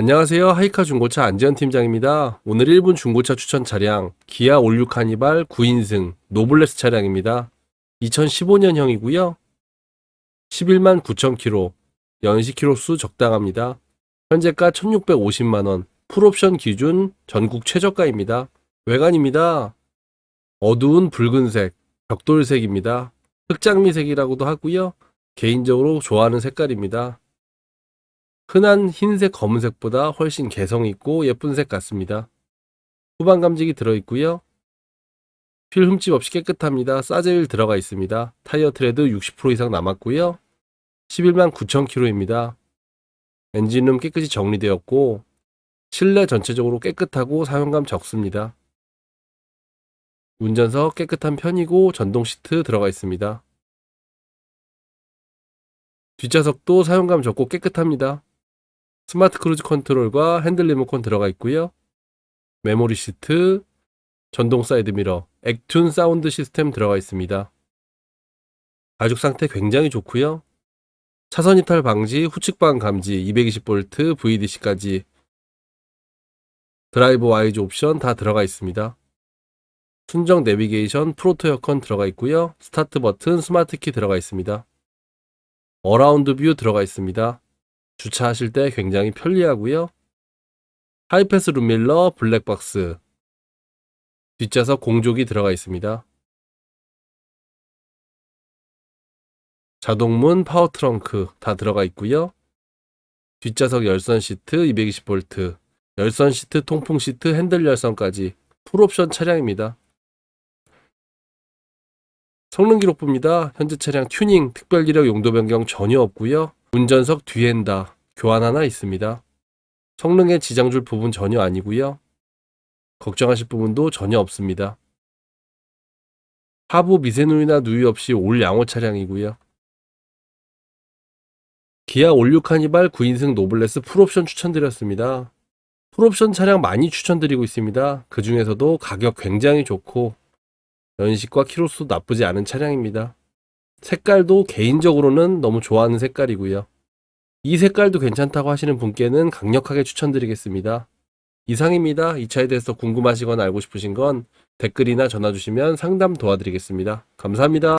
안녕하세요. 하이카 중고차 안지현 팀장입니다. 오늘 1분 중고차 추천 차량 기아 올류 카니발 9인승 노블레스 차량입니다. 2015년형이고요. 11만 9천 킬로, 연식 킬로수 적당합니다. 현재가 1,650만 원, 풀옵션 기준 전국 최저가입니다. 외관입니다. 어두운 붉은색, 벽돌색입니다. 흑장미색이라고도 하고요. 개인적으로 좋아하는 색깔입니다. 흔한 흰색 검은색보다 훨씬 개성 있고 예쁜 색 같습니다. 후방 감직이 들어있고요. 휠 흠집 없이 깨끗합니다. 사제휠 들어가 있습니다. 타이어 트레드 60% 이상 남았고요. 11만 9천 킬로입니다. 엔진룸 깨끗이 정리되었고 실내 전체적으로 깨끗하고 사용감 적습니다. 운전석 깨끗한 편이고 전동 시트 들어가 있습니다. 뒷좌석도 사용감 적고 깨끗합니다. 스마트 크루즈 컨트롤과 핸들 리모컨 들어가 있고요. 메모리 시트, 전동 사이드 미러, 액튠 사운드 시스템 들어가 있습니다. 가죽 상태 굉장히 좋고요. 차선 이탈 방지, 후측 방 감지, 220V VDC까지 드라이브 와이즈 옵션 다 들어가 있습니다. 순정 내비게이션, 프로토 에어컨 들어가 있고요. 스타트 버튼, 스마트 키 들어가 있습니다. 어라운드 뷰 들어가 있습니다. 주차하실 때 굉장히 편리하고요. 하이패스 룸밀러, 블랙박스, 뒷좌석 공조기 들어가 있습니다. 자동문, 파워 트렁크 다 들어가 있고요. 뒷좌석 열선 시트 220V, 열선 시트, 통풍 시트, 핸들 열선까지 풀옵션 차량입니다. 성능 기록부입니다. 현재 차량 튜닝, 특별 기력 용도 변경 전혀 없고요. 운전석 뒤엔다 교환 하나 있습니다. 성능에 지장 줄 부분 전혀 아니고요. 걱정하실 부분도 전혀 없습니다. 하부 미세누이나 누이 없이 올 양호 차량이고요. 기아 올류 카니발 9인승 노블레스 풀옵션 추천드렸습니다. 풀옵션 차량 많이 추천드리고 있습니다. 그 중에서도 가격 굉장히 좋고 연식과 키로수 나쁘지 않은 차량입니다. 색깔도 개인적으로는 너무 좋아하는 색깔이고요. 이 색깔도 괜찮다고 하시는 분께는 강력하게 추천드리겠습니다. 이상입니다. 이 차에 대해서 궁금하시거나 알고 싶으신 건 댓글이나 전화 주시면 상담 도와드리겠습니다. 감사합니다.